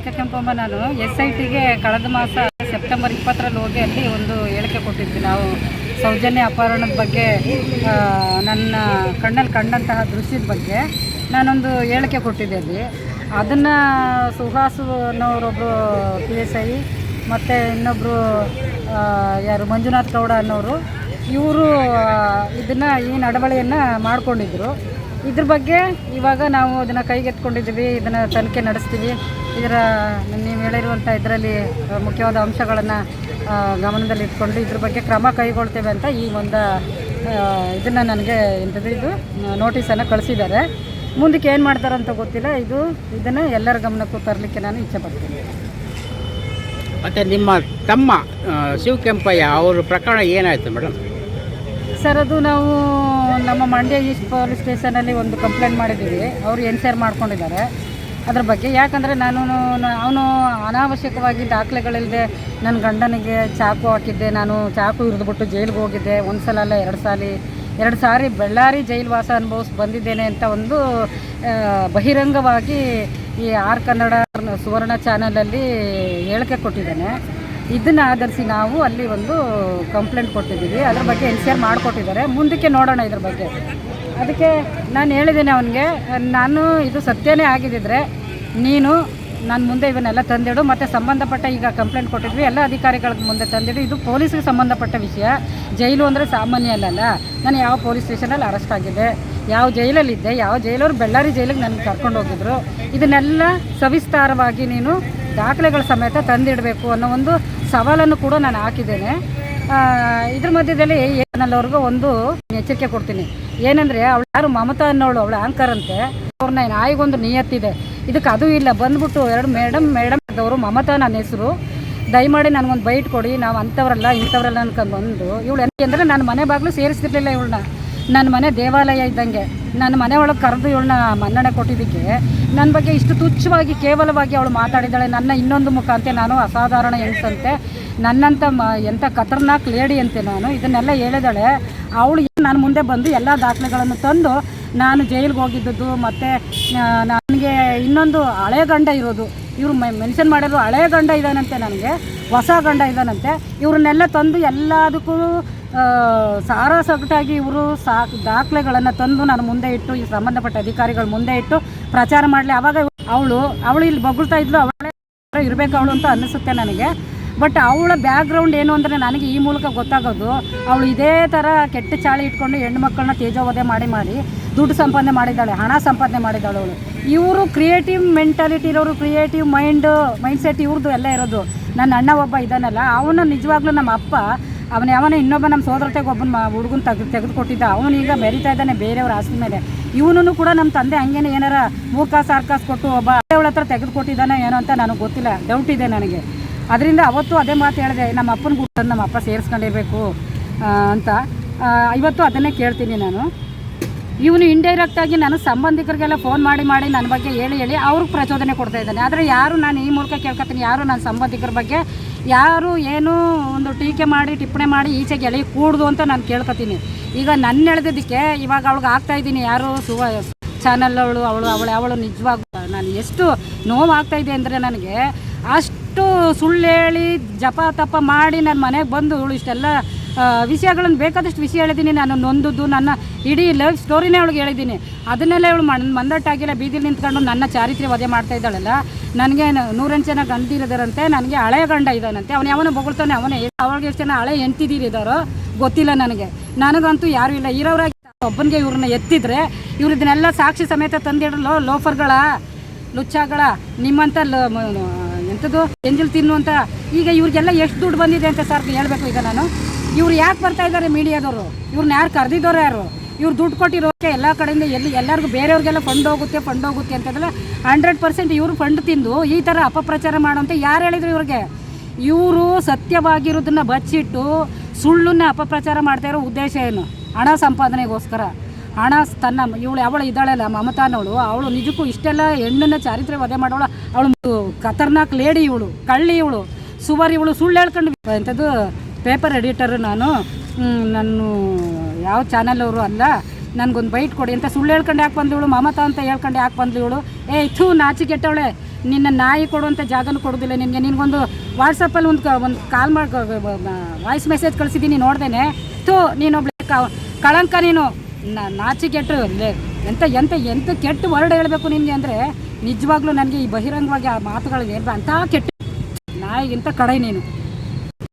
ಚಿಕ್ಕಕೆಂಪಮ್ಮ ನಾನು S I ಟಿಗೆ ಕಳೆದ ಮಾಸ ಸೆಪ್ಟೆಂಬರ್ ಇಪ್ಪತ್ತರಲ್ಲಿ ಹೋಗಿ ಅಲ್ಲಿ ಒಂದು ಹೇಳಿಕೆ ಕೊಟ್ಟಿದ್ವಿ. ನಾವು ಸೌಜನ್ಯ ಅಪಹರಣದ ಬಗ್ಗೆ ನನ್ನ ಕಣ್ಣಲ್ಲಿ ಕಂಡಂತಹ ದೃಶ್ಯದ ಬಗ್ಗೆ ನಾನೊಂದು ಹೇಳಿಕೆ ಕೊಟ್ಟಿದ್ದೆ ಅಲ್ಲಿ. ಅದನ್ನು ಸುಹಾಸು ಅನ್ನೋರೊಬ್ಬರು ಪಿ ಎಸ್ ಐ ಮತ್ತು ಇನ್ನೊಬ್ಬರು ಯಾರು ಮಂಜುನಾಥ್ ಗೌಡ ಅನ್ನೋರು, ಇವರು ಇದನ್ನು ಈ ನಡವಳಿಯನ್ನು ಮಾಡಿಕೊಂಡಿದ್ರು. ಇದ್ರ ಬಗ್ಗೆ ಇವಾಗ ನಾವು ಅದನ್ನು ಕೈಗೆತ್ಕೊಂಡಿದ್ದೀವಿ ಇದನ್ನು ತನಿಖೆ ನಡೆಸ್ತೀವಿ. ಇದರ ನೀವು ಹೇಳಿರುವಂಥ ಇದರಲ್ಲಿ ಮುಖ್ಯವಾದ ಅಂಶಗಳನ್ನು ಗಮನದಲ್ಲಿ ಇಟ್ಕೊಂಡು ಇದ್ರ ಬಗ್ಗೆ ಕ್ರಮ ಕೈಗೊಳ್ತೇವೆ ಅಂತ ಈ ಒಂದು ಇದನ್ನು ನನಗೆ ಎಂಥದ್ದು ಇದು ನೋಟಿಸನ್ನು ಕಳಿಸಿದ್ದಾರೆ. ಮುಂದಕ್ಕೆ ಏನು ಮಾಡ್ತಾರಂತ ಗೊತ್ತಿಲ್ಲ. ಇದು, ಇದನ್ನು ಎಲ್ಲರ ಗಮನಕ್ಕೂ ತರಲಿಕ್ಕೆ ನಾನು ಇಚ್ಛೆ ಪಡ್ತೀನಿ. ಮತ್ತು ನಿಮ್ಮ ತಮ್ಮ ಶಿವಕೆಂಪಯ್ಯ ಅವ್ರ ಪ್ರಕರಣ ಏನಾಯಿತು ಮೇಡಮ್? ಸರ್, ಅದು ನಾವು ನಮ್ಮ ಮಂಡ್ಯ ಈಸ್ಟ್ ಪೊಲೀಸ್ ಸ್ಟೇಷನಲ್ಲಿ ಒಂದು ಕಂಪ್ಲೇಂಟ್ ಮಾಡಿದ್ದೀವಿ. ಅವರು ಎನ್ಸೈರ್ ಮಾಡ್ಕೊಂಡಿದ್ದಾರೆ? ಅದ್ರ ಬಗ್ಗೆ. ಯಾಕಂದರೆ ನಾನು ಅವನು ಅನಾವಶ್ಯಕವಾಗಿ ದಾಖಲೆಗಳಿಲ್ಲದೆ ನನ್ನ ಗಂಡನಿಗೆ ಚಾಕು ಹಾಕಿದ್ದೆ. ನಾನು ಚಾಕು ಇರಿದುಬಿಟ್ಟು ಜೈಲಿಗೆ ಹೋಗಿದ್ದೆ. ಒಂದು ಸಲ ಅಲ್ಲ, ಎರಡು ಸಾರಿ ಎರಡು ಸಾರಿ ಬಳ್ಳಾರಿ ಜೈಲು ವಾಸ ಅನುಭವಿಸಿ ಬಂದಿದ್ದೇನೆ ಅಂತ ಒಂದು ಬಹಿರಂಗವಾಗಿ ಈ ಆರ್ ಕನ್ನಡ ಸುವರ್ಣ ಚಾನಲಲ್ಲಿ ಹೇಳಿಕೆ ಕೊಟ್ಟಿದ್ದಾನೆ. ಇದನ್ನು ಆಧರಿಸಿ ನಾವು ಅಲ್ಲಿ ಒಂದು ಕಂಪ್ಲೇಂಟ್ ಕೊಟ್ಟಿದ್ದೀವಿ. ಅದ್ರ ಬಗ್ಗೆ ಎನ್ಕ್ವೈರ್ ಮಾಡಿಕೊಟ್ಟಿದ್ದಾರೆ. ಮುಂದಕ್ಕೆ ನೋಡೋಣ ಇದ್ರ ಬಗ್ಗೆ. ಅದಕ್ಕೆ ನಾನು ಹೇಳಿದ್ದೇನೆ ಅವನಿಗೆ, ನಾನು ಇದು ಸತ್ಯನೇ ಆಗಿದ್ದಿದ್ರೆ ನೀನು ನಾನು ಮುಂದೆ ಇವನ್ನೆಲ್ಲ ತಂದಿಡು, ಮತ್ತು ಸಂಬಂಧಪಟ್ಟ ಈಗ ಕಂಪ್ಲೇಂಟ್ ಕೊಟ್ಟಿದ್ವಿ, ಎಲ್ಲ ಅಧಿಕಾರಿಗಳ ಮುಂದೆ ತಂದಿಡು. ಇದು ಪೊಲೀಸ್ಗೆ ಸಂಬಂಧಪಟ್ಟ ವಿಷಯ. ಜೈಲು ಅಂದರೆ ಸಾಮಾನ್ಯ ಅಲ್ಲಲ್ಲ ನಾನು ಯಾವ ಪೊಲೀಸ್ ಸ್ಟೇಷನಲ್ಲಿ ಅರೆಸ್ಟ್ ಆಗಿದೆ ಯಾವ ಜೈಲಲ್ಲಿದ್ದೆ, ಯಾವ ಜೈಲವರು ಬೆಳ್ಳಾರಿ ಜೈಲಿಗೆ ನನ್ನ ಕರ್ಕೊಂಡು ಹೋಗಿದ್ರು. ಇದನ್ನೆಲ್ಲ ಸವಿಸ್ತಾರವಾಗಿ ನೀನು ದಾಖಲೆಗಳ ಸಮೇತ ತಂದಿಡಬೇಕು ಅನ್ನೋ ಒಂದು ಸವಾಲನ್ನು ಕೂಡ ನಾನು ಹಾಕಿದ್ದೇನೆ. ಇದ್ರ ಮಧ್ಯದಲ್ಲಿ ಏನಲ್ಲವ್ರಿಗೂ ಒಂದು ಎಚ್ಚರಿಕೆ ಕೊಡ್ತೀನಿ. ಏನಂದರೆ ಅವಳು ಯಾರು ಮಮತಾ ಅನ್ನೋಳು, ಅವಳು ಆಂಕರ್ ಅಂತೆ. ಅವ್ರನ್ನ ನಾಯಿಗೊಂದು ನಿಯತ್ತಿದೆ. ಇದಕ್ಕೆ ಅದು ಇಲ್ಲ. ಬಂದ್ಬಿಟ್ಟು ಎರಡು ಮೇಡಮ್ ಮೇಡಮ್ ಅವರು ಮಮತಾ ನನ್ನ ಹೆಸರು. ದಯಮಾಡಿ ನನಗೊಂದು ಬೈಟ್ ಕೊಡಿ. ನಾವು ಅಂಥವ್ರಲ್ಲ ಇಂಥವ್ರಲ್ಲ ಅನ್ಕೊಂಡು ಬಂದು. ಇವಳು ಅಂದರೆ ನಾನು ಮನೆ ಬಾಗಿಲು ಸೇರಿಸ್ತಿರ್ಲಿಲ್ಲ ಇವಳನ್ನ. ನನ್ನ ಮನೆ ದೇವಾಲಯ ಇದ್ದಂಗೆ. ನನ್ನ ಮನೆ ಒಳಗೆ ಕರೆದು ಇವಳನ್ನ ಮನ್ನಣೆ ಕೊಟ್ಟಿದ್ದಕ್ಕೆ. ನನ್ನ ಬಗ್ಗೆ ಇಷ್ಟು ತುಚ್ಛವಾಗಿ, ಕೇವಲವಾಗಿ ಅವಳು ಮಾತಾಡಿದ್ದಾಳೆ. ನನ್ನ ಇನ್ನೊಂದು ಮುಖ ಅಂತೆ ನಾನು ಅಸಾಧಾರಣ ಹೆಂಗಸಂತೆ. ನನ್ನಂಥ ಮ ಎಂಥ ಖತರ್ನಾಕ್ ಲೇಡಿ ಅಂತೆ ನಾನು. ಇದನ್ನೆಲ್ಲ ಹೇಳಿದಾಳೆ. ಅವಳು ನಾನು ಮುಂದೆ ಬಂದು ಎಲ್ಲ ದಾಖಲೆಗಳನ್ನು ತಂದು ನಾನು ಜೈಲಿಗೆ ಹೋಗಿದ್ದದ್ದು, ಮತ್ತು ನನಗೆ ಇನ್ನೊಂದು ಹಳೆ ಗಂಡ ಇರೋದು. ಇವರು ಮೆನ್ಷನ್ ಮಾಡಿದ್ರು ಹಳೆ ಗಂಡ ಇದ್ದಾನಂತೆ ನನಗೆ. ಹೊಸ ಗಂಡ ಇದ್ದಾನಂತೆ ಇವ್ರನ್ನೆಲ್ಲ ತಂದು ಎಲ್ಲದಕ್ಕೂ ಸಾರ ಸಗಟಾಗಿ ಇವರು ಸಾ ದಾಖಲೆಗಳನ್ನು ತಂದು ನಾನು ಮುಂದೆ ಇಟ್ಟು, ಈ ಸಂಬಂಧಪಟ್ಟ ಅಧಿಕಾರಿಗಳ ಮುಂದೆ ಇಟ್ಟು ಪ್ರಚಾರ ಮಾಡಲಿ. ಆವಾಗ ಅವಳು ಅವಳು ಇಲ್ಲಿ ಬೊಗಳ್ತಾ ಇದ್ಲು, ಅವಳೇ ಇರಬೇಕು ಅವಳು ಅಂತ ಅನ್ನಿಸುತ್ತೆ ನನಗೆ. ಬಟ್ ಅವಳ ಬ್ಯಾಕ್ಗ್ರೌಂಡ್ ಏನು ಅಂದರೆ ನನಗೆ ಈ ಮೂಲಕ ಗೊತ್ತಾಗೋದು, ಅವಳು ಇದೇ ಥರ ಕೆಟ್ಟ ಚಾಳಿ ಇಟ್ಕೊಂಡು ಹೆಣ್ಣು ಮಕ್ಕಳನ್ನ ತೇಜೋವಧೆ ಮಾಡಿ ಮಾಡಿ ದುಡ್ಡು ಸಂಪಾದನೆ ಮಾಡಿದ್ದಾಳೆ, ಹಣ ಸಂಪಾದನೆ ಮಾಡಿದ್ದಾಳೆ ಅವಳು. ಇವರು ಕ್ರಿಯೇಟಿವ್ ಮೆಂಟಾಲಿಟಿ ಇರೋರು ಕ್ರಿಯೇಟಿವ್ ಮೈಂಡ್ ಮೈಂಡ್ಸೆಟ್ ಇವ್ರದ್ದು ಎಲ್ಲ ಇರೋದು. ನನ್ನ ಅಣ್ಣ ಒಬ್ಬ ಇದ್ದಾನಲ್ಲ, ಅವನು ನಿಜವಾಗ್ಲೂ ನಮ್ಮ ಅಪ್ಪ ಅವನ ಯಾವನ ಇನ್ನೊಬ್ಬ ನಮ್ಮ ಸೋದರತೆಗೆ ಒಬ್ಬನ ಹುಡುಗನ ತೆಗೆದು ತೆಗೆದುಕೊಟ್ಟಿದ್ದ. ಅವನು ಈಗ ಬೆರಿತಾ ಇದ್ದಾನೆ, ಬೇರೆಯವ್ರ ಆಸ್ತಿ ಮೇಲೆ. ಇವನು ಕೂಡ ನಮ್ಮ ತಂದೆ ಹಂಗೇನೆ ಏನಾರ ಮೂರ್ಖಾಸ್ ಆರ್ಕಾಸ್ ಕೊಟ್ಟು ಒಬ್ಬ ಅವಳ ಹತ್ರ ತೆಗೆದುಕೊಟ್ಟಿದ್ದಾನೆ ಏನೋ ಅಂತ ನನಗೆ ಗೊತ್ತಿಲ್ಲ. ಡೌಟ್ ಇದೆ ನನಗೆ. ಅದರಿಂದ ಅವತ್ತು ಅದೇ ಮಾತು ಹೇಳಿದೆ, ನಮ್ಮ ಅಪ್ಪನ ಕೂಡ ನಮ್ಮ ಅಪ್ಪ ಸೇರಿಸ್ಕೊಂಡಿರ್ಬೇಕು ಅಂತ. ಇವತ್ತು ಅದನ್ನೇ ಕೇಳ್ತೀನಿ ನಾನು. ಇವನು ಇಂಡೈರೆಕ್ಟಾಗಿ ನಾನು ಸಂಬಂಧಿಕರಿಗೆಲ್ಲ ಫೋನ್ ಮಾಡಿ ಮಾಡಿ ನನ್ನ ಬಗ್ಗೆ ಹೇಳಿ ಹೇಳಿ ಅವ್ರಿಗೆ ಪ್ರಚೋದನೆ ಕೊಡ್ತಾ ಇದ್ದಾನೆ. ಆದರೆ ಯಾರು ನಾನು ಈ ಮೂಲಕ ಕೇಳ್ಕೊತೀನಿ ಯಾರು ನನ್ನ ಸಂಬಂಧಿಕರ ಬಗ್ಗೆ ಯಾರು ಏನು ಒಂದು ಟೀಕೆ ಮಾಡಿ, ಟಿಪ್ಪಣಿ ಮಾಡಿ ಈಚೆ ಗೆಳೆಯ ಕೂಡ್ದು ಅಂತ ನಾನು ಕೇಳ್ಕೊತೀನಿ ಈಗ ನನ್ನ ಎಳೆದಿದ್ದಕ್ಕೆ ಇವಾಗ ಅವಳಿಗೆ ಆಗ್ತಾ ಇದ್ದೀನಿ ಯಾರು ಸುವ ಚಾನಲ್ ಅವಳು ಅವಳು ಅವಳು ಅವಳು ನಿಜವಾಗೂ ನಾನು ಎಷ್ಟು ನೋವಾಗ್ತಾ ಇದೆ ಅಂದರೆ ನನಗೆ ಅಷ್ಟು ಸುಳ್ಳು ಹೇಳಿ ಜಪ ತಪ ಮಾಡಿ ನನ್ನ ಮನೆಗೆ ಬಂದು ಇವಳು ಇಷ್ಟೆಲ್ಲ ವಿಷಯಗಳನ್ನು ಬೇಕಾದಷ್ಟು ವಿಷಯ ಹೇಳಿದ್ದೀನಿ ನಾನು ನೊಂದದ್ದು, ನನ್ನ ಇಡೀ ಲವ್ ಸ್ಟೋರಿನೇ ಅವಳಿಗೆ ಹೇಳಿದ್ದೀನಿ ಅದನ್ನೆಲ್ಲ ಇವಳು ಮಂದಟ್ಟಾಗಿಲ್ಲ, ಬೀದಿಲಿ ನಿಂತ್ಕೊಂಡು ನನ್ನ ಚಾರಿತ್ರ್ಯ ವಧೆ ಮಾಡ್ತಾ ಇದ್ದಾಳಲ್ಲ. ನನಗೆ ನೂರೆಂಟು ಜನ ಗಂಡಿರದರಂತೆ ನನಗೆ ಹಳೆ ಗಂಡ ಇದ್ದಾನಂತೆ. ಅವನು ಯಾವನ ಬೊಗಳ್ತಾನೆ, ಅವನೇ. ಅವಳಿಗೆ ಎಷ್ಟು ಜನ ಹಳೆ ಎಂಟಿದ್ದೀರಿದಾರೋ ಗೊತ್ತಿಲ್ಲ ನನಗೆ. ನನಗಂತೂ ಯಾರೂ ಇಲ್ಲ. ಇರೋರಾಗಿ ಒಬ್ಬನಿಗೆ ಇವ್ರನ್ನ ಎತ್ತಿದ್ರೆ, ಇವ್ರು ಇದನ್ನೆಲ್ಲ ಸಾಕ್ಷಿ ಸಮೇತ ತಂದಿಡಲು ಲೋಫರ್ಗಳ, ಲುಚ್ಚಾಗಳ, ನಿಮ್ಮಂತ ಎಂಥದ್ದು ಎಂಜಿಲ್ ತಿನ್ನುವಂಥ ಈಗ ಇವ್ರಿಗೆಲ್ಲ ಎಷ್ಟು ದುಡ್ಡು ಬಂದಿದೆ ಅಂತ ಸರ್ ಹೇಳ್ಬೇಕು ಈಗ ನಾನು. ಇವ್ರು ಯಾಕೆ ಬರ್ತಾ ಇದ್ದಾರೆ ಮೀಡಿಯಾದವರು? ಇವ್ರನ್ನ ಯಾರು ಕರೆದಿದ್ದವ್ರು ಯಾರು? ಇವ್ರು ದುಡ್ಡು ಕೊಟ್ಟಿರೋಕೆ ಎಲ್ಲ ಕಡೆಯಿಂದ ಎಲ್ಲಿ ಎಲ್ಲರಿಗೂ ಬೇರೆಯವ್ರಿಗೆಲ್ಲ ಫಂಡ್ ಹೋಗುತ್ತೆ ಫಂಡ್ ಹೋಗುತ್ತೆ ಅಂತಂದ್ರೆ ಹಂಡ್ರೆಡ್ ಪರ್ಸೆಂಟ್ ಇವರು ಫಂಡ್ ತಿಂದು ಈ ಥರ ಅಪಪ್ರಚಾರ ಮಾಡುವಂತೆ ಯಾರು ಹೇಳಿದ್ರು ಇವ್ರಿಗೆ? ಇವರು ಸತ್ಯವಾಗಿರೋದನ್ನ ಬಚ್ಚಿಟ್ಟು ಸುಳ್ಳನ್ನ ಅಪಪ್ರಚಾರ ಮಾಡ್ತಾ ಇರೋ ಉದ್ದೇಶ ಏನು? ಹಣ ಸಂಪಾದನೆಗೋಸ್ಕರ. ಹಣ ತನ್ನ ಇವಳು ಅವಳು ಇದ್ದಾಳಲ್ಲ, ಮಮತಾನವಳು, ಅವಳು ನಿಜಕ್ಕೂ ಇಷ್ಟೆಲ್ಲ ಹೆಣ್ಣನ್ನ ಚಾರಿತ್ರ್ಯ ವಧೆ ಮಾಡೋಳು, ಅವಳು ಖತರ್ನಾಕ್ ಲೇಡಿ ಇವಳು, ಕಳ್ಳಿ ಇವಳು, ಸುವರ್ ಇವಳು ಸುಳ್ಳು ಹೇಳ್ಕೊಂಡು ಎಂಥದ್ದು ಪೇಪರ್ ಎಡಿಟರ್ ನಾನು ನಾನು ಯಾವ ಚಾನಲ್ ಅವರು ಅಲ್ಲ, ನನಗೊಂದು ಬೈಟ್ ಕೊಡಿ ಅಂತ ಸುಳ್ಳು ಹೇಳ್ಕೊಂಡು ಯಾಕೆ ಬಂದಳು ಮಮತಾ ಅಂತ ಹೇಳ್ಕೊಂಡು ಯಾಕೆ ಇವಳು? ಏ, ಥೂ ನಾಚಿ ಕೆಟ್ಟವಳೆ. ನಿನ್ನ ನಾಯಿ ಕೊಡುವಂಥ ಜಾಗನೂ ಕೊಡೋದಿಲ್ಲ ನಿನಗೆ. ನಿನಗೊಂದು ವಾಟ್ಸಪ್ಪಲ್ಲಿ ಒಂದು ಒಂದು ಕಾಲ್ ಮಾಡಿ ವಾಯ್ಸ್ ಮೆಸೇಜ್ ಕಳಿಸಿದ್ದೀನಿ, ನೋಡ್ದೇನೆ. ಥೂ, ನೀನೊಬ್ಳೆ ಕಳಂಕ ನೀನು. ನಾ- ನಾಚಿಕೆಟ್ಟು ಲೇ ಎಂಥ ಎಂಥ ಎಂತ ಕೆಟ್ಟ ವರ್ಡ್ ಹೇಳಬೇಕು ನಿನಗೆ ಅಂದರೆ, ನಿಜವಾಗ್ಲೂ ನನಗೆ ಈ ಬಹಿರಂಗವಾಗಿ ಆ ಮಾತುಗಳಿಗೆ ಅಂಥ ಕೆಟ್ಟ ನಾಯಿಗಿಂತ ಕಡೆ ನೀನು.